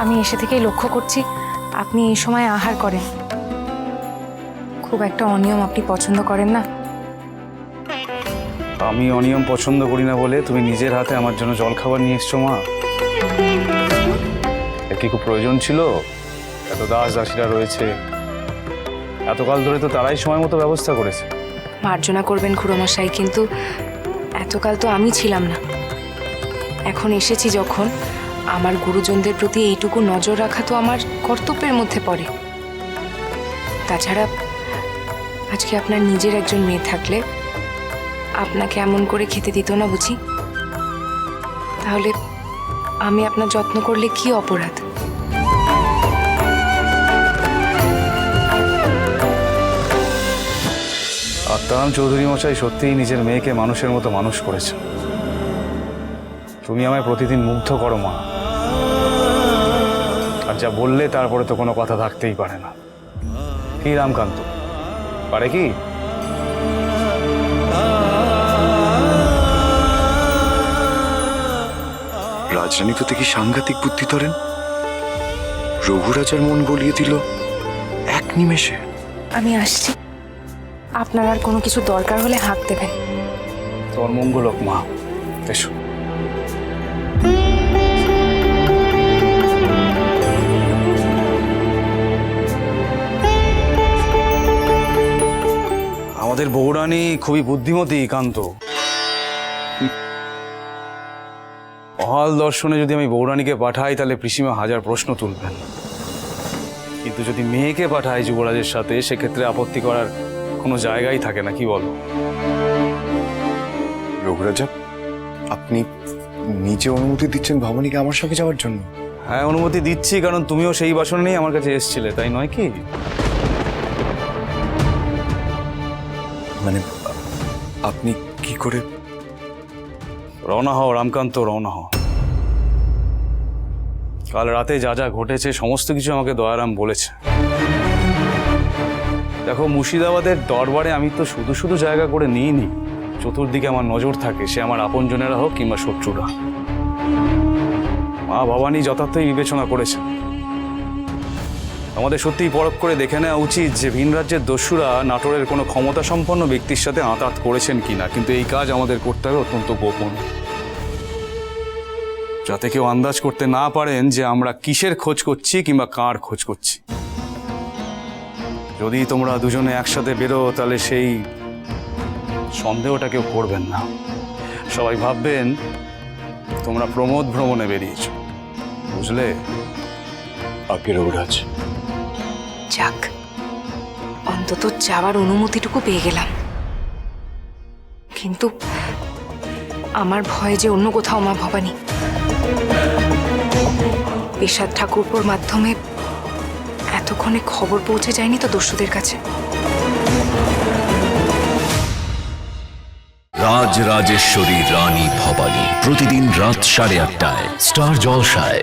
আমি এসে থেকেই লক্ষ্য করছি আপনি এই সময় আহার করেন। খুব একটা অনিয়ম আপনি পছন্দ করেন না। আমি অনিয়ম পছন্দ করি না বলে তুমি নিজের হাতে আমার জন্য জল খাবার নিয়ে এসছো মা। কি খুব প্রয়োজন ছিল? এত দাস দাসীরা রয়েছে। এতকাল ধরে তো তারাই সময় মতো ব্যবস্থা করেছে। মার্জনা করবেন খুড়োমশাই কিন্তু এতকাল তো আমি ছিলাম না। এখন এসেছি যখন আমার গুরুজনদের প্রতি এইটুকু নজর রাখা তো আমার কর্তব্যের মধ্যে পড়ে। তাছাড়া আজকে আপনার নিজের একজন মেয়ে থাকলে আপনাকে এমন করে খেতে দিত না বুঝি? তাহলে আমি আপনার যত্ন করলে কি অপরাধ? আত্মারাম চৌধুরী মশাই সত্যিই নিজের মেয়েকে মানুষের মতো মানুষ করেছে তুমি আমায় প্রতিদিন মুগ্ধ করো, মা। আর যা বললে তারপরে তো কোনো কথা থাকতেই পারে না। কি রামকান্ত পারে কি? রাজরানী তো দেখি সাংঘাতিক বুদ্ধি ধরেন। রঘুরাজার মন গলিয়ে দিল এক নিমেষে। আমি আসছি। আপনার আর কোনো কিছু দরকার হলে হাঁক দেবেন। তোর মঙ্গল হোক মা। এসো। আমাদের বৌরানী খুবই বুদ্ধিমতী কান্ত অহাল দর্শনে যদি আমি বৌরানীকে পাঠাই তাহলে পিসিমা হাজার প্রশ্ন তুলবেন। কিন্তু যদি মেয়েকে পাঠাই যুবরাজের সাথে সেক্ষেত্রে আপত্তি করার কোনো জায়গাই থাকে না কি বলো? রঘুরাজা আপনি নিজে অনুমতি দিচ্ছেন ভবানীকে আমার সঙ্গে যাওয়ার জন্য? হ্যাঁ অনুমতি দিচ্ছি কারণ তুমিও সেই বাসন নিয়ে আমার কাছে এসেছিলে তাই নয় কি? মানে আপনি কি করে? রওনা হও, রামকান্ত, রওনা হও। কাল রাতে যা যা ঘটেছে, সমস্ত কিছু আমাকে দয়ারাম বলেছে। দেখো, মুর্শিদাবাদের দরবারে আমি তো শুধু শুধু জায়গা করে নিইনি। চতুর্দিকে আমার নজর থাকে, সে আমার আপনজনেরা হোক কিংবা শত্রুরা। মা ভবানী যথার্থই বিবেচনা করেছে আমাদের সত্যিই পরখ করে দেখে নেওয়া উচিত যে ভিন রাজ্যের দস্যুরা নাটোরের কোনো ক্ষমতা সম্পন্ন ব্যক্তির সাথে আঁতাত করেছেন কিনা, কিন্তু এই কাজ আমাদের করতে হবে অত্যন্ত গোপন। যাতে কেউ আন্দাজ করতে না পারেন যে আমরা কিসের খোঁজ করছি কিংবা কার খোঁজ করছি। যদি তোমরা দুজনে একসাথে বেরো, তাহলে সেই সন্দেহটা কেউ করবেন না। সবাই ভাববেন, তোমরা প্রমোদ ভ্রমণে বেরিয়েছ। বুঝলে? আগে রঘুরাজ যাক, অন্তত যাওয়ার অনুমতিটুকু পেয়ে গেলাম। কিন্তু আমার ভয় যে অন্য কোথাও মা ভবানী পেশাদ ঠাকুরপুর মাধ্যমে এতক্ষণে খবর পৌঁছে যায়নি তো দস্যুদের কাছে। রাজ রাজেশ্বরী রানী ভবানী প্রতিদিন রাত সাড়ে আটটায়, স্টার জলসায়।